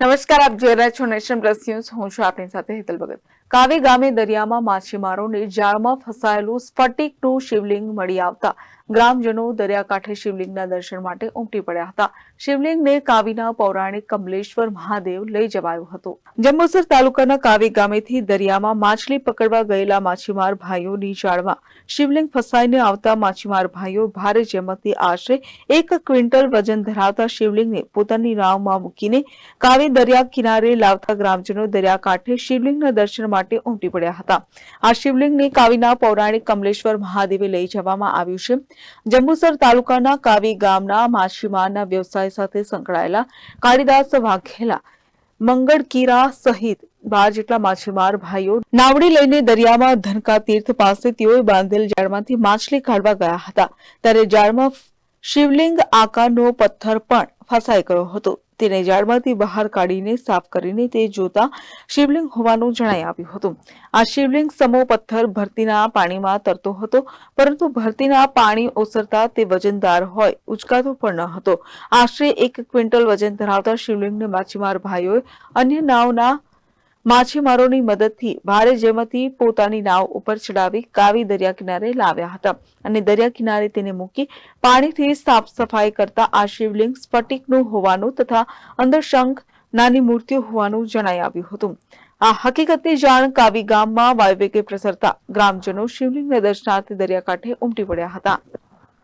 નમસ્કાર, આપ જોઈ રહ્યા છો નેશન પ્લસ ન્યૂઝ. હું છું આપની સાથે હેતલ ભગત. કાવી ગામે દરિયામાં માછીમારોને જાળમાં ફસાયેલું સ્ફટિકનું શિવલિંગ મળી આવતા ગ્રામજનો દરિયાકાંઠે શિવલિંગના દર્શન માટે ઉમટી પડ્યા હતા. શિવલિંગને કાવીના પૌરાણિક કમલેશ્વર મહાદેવ લઈ જવાયો હતો. જંબુસર તાલુકાના કાવી ગામેથી દરિયામાં માછલી પકડવા ગયેલા માછીમાર ભાઈઓની જાળમાં શિવલિંગ ફસાઈને આવતા માછીમાર ભાઈઓ ભારે જેમતથી આશરે એક ક્વિન્ટલ વજન ધરાવતા શિવલિંગને પોતાની નાવમાં મૂકીને કાવી દરિયા કિનારે લાવતા ગ્રામજનો દરિયાકાંઠે શિવલિંગના દર્શન માટે ઉમટી પડ્યા હતા. આ શિવલિંગને કાવીના પૌરાણિક કમલેશ્વર મહાદેવે લઈ જવામાં આવ્યું છે. જંબુસર તાલુકાના કાવી ગામના માછીમારના વ્યવસાય સાથે સંકળાયેલા કાળીદાસ વાઘેલા મંગળકીરા સહિત બાર જેટલા માછીમાર ભાઈઓ નાવડી લઈને દરિયામાં ધનકા તીર્થ પાસે તેઓએ બાંધેલ જાળમાંથી માછલી કાઢવા ગયા હતા. ત્યારે જાળમાં શિવલિંગ આકારનો પથ્થર પણ ફસાઈ ગયો હતો. તેને ઝાડમાંથી બહાર કાઢીને સાફ કરીને તે જોતા શિવલિંગ હોવાનું જણાઈ આવ્યું હતું. આ શિવલિંગ સમો પથ્થર ભરતીના પાણીમાં તરતો હતો, પરંતુ ભરતીના પાણી ઓસરતા તે વજનદાર હોય, ઉચકાતો પણ ન હતો. આશરે એક ક્વિન્ટલ વજન ધરાવતા શિવલિંગને માછીમાર ભાઈઓએ અન્ય નાવના માછીમારોની મદદથી ભારે જેમથી પોતાની નાવ ઉપર ચડાવી કાવી દરિયા કિનારે લાવ્યા હતા. અને દરિયા કિનારે તેને મૂકી પાણીથી સાફ સફાઈ કરતા આ શિવલિંગ સ્ફટિકનું હોવાનું તથા અંદર શંખ નાની મૂર્તિઓ હોવાનું જણાઈ આવ્યું હતું. આ હકીકતની જાણ કાવી ગામમાં વાયવેગે પ્રસરતા ગ્રામજનો શિવલિંગના દર્શનાર્થે દરિયાકાંઠે ઉમટી પડ્યા હતા.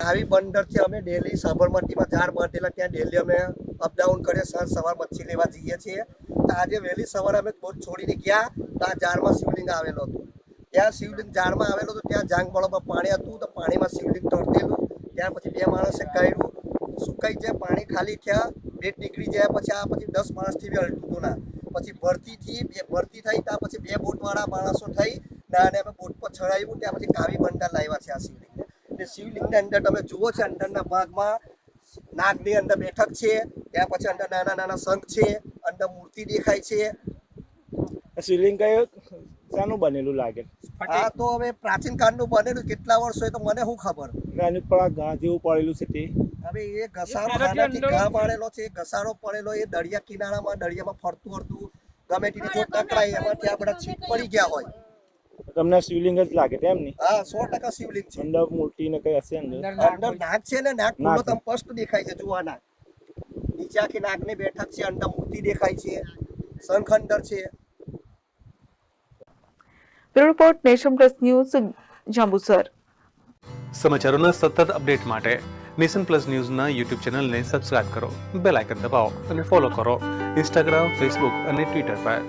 આવી બંદરથી અમે ડેલી સાબરમતીમાં ઝાડ બાંધેલા, ત્યાં ડેલી અમે અપડાઉન કરીએ, સાંજ સવાર મચ્છી લેવા જઈએ છીએ. તો આજે વહેલી સવારે અમે બોટ છોડીને ગયા, તો આ ઝાડમાં શિવલિંગ આવેલો હતો. ત્યાં શિવલિંગ ઝાડમાં આવેલો હતો, ત્યાં જાંગ પાણી હતું, તો પાણીમાં શિવલિંગ તરતેલું. ત્યાં પછી બે માણસે કાઢ્યું સુકાઈ જાય પાણી ખાલી થયા પેટ નીકળી જાય પછી આ પછી દસ માણસથી બી હલતું ના. પછી ભરતીથી બે, ભરતી થઈ, ત્યાં પછી બે બોટવાળા માણસો થઈ, ના અને અમે બોટ પર ચડાવ્યું, ત્યાં પછી કાવી બંડા લાવ્યા છે આ શિવલિંગને. એટલે શિવલિંગની અંદર તમે જુઓ છો અંદરના ભાગમાં નાગની અંદર બેઠક છે ત્યાં પછી અંદર નાના નાના શંખ છે અંદર મૂર્તિ દેખાય છે. શિવલિંગ કયો શાનું બનેલું લાગે? આ તો હવે પ્રાચીન કાળનું બનેલું કેટલા વર્ષ હોય તો મને શું ખબર? અને પણ ઘા જેવું પડેલું છે તે. હવે એ ઘસારો આનાથી ઘા પાડેલો છે ઘસારો પડેલો એ દરિયા કિનારામાં દરિયામાં ફરતું ફરતું ગમે તેની જો ટકરાય એમાંથી આ બધા છીપ પડી ગયા હોય. તમને શિવલિંગ જ લાગે તેમ નહીં હા સો ટકા શિવલિંગ છે. અંદર મૂર્તિ ને કઈ હશે અંદર? અંદર નાક છે. ને નાક ખુલ્લો તમ સ્પષ્ટ દેખાય છે. જુઓ નાક નીચે આખી નાગની બેઠક છે અંદર મૂર્તિ દેખાય છે. શંખ અંદર છે report nation plus news Jambusar. સમાચારોના સતત અપડેટ માટે નેશન પ્લસ ન્યૂઝના યુટ્યુબ ચેનલને સબસ્ક્રાઇબ કરો બેલ આઇકન દબાવો અને ફોલો કરો. ઇન્સ્ટાગ્રામ ફેસબુક અને ટ્વિટર પર.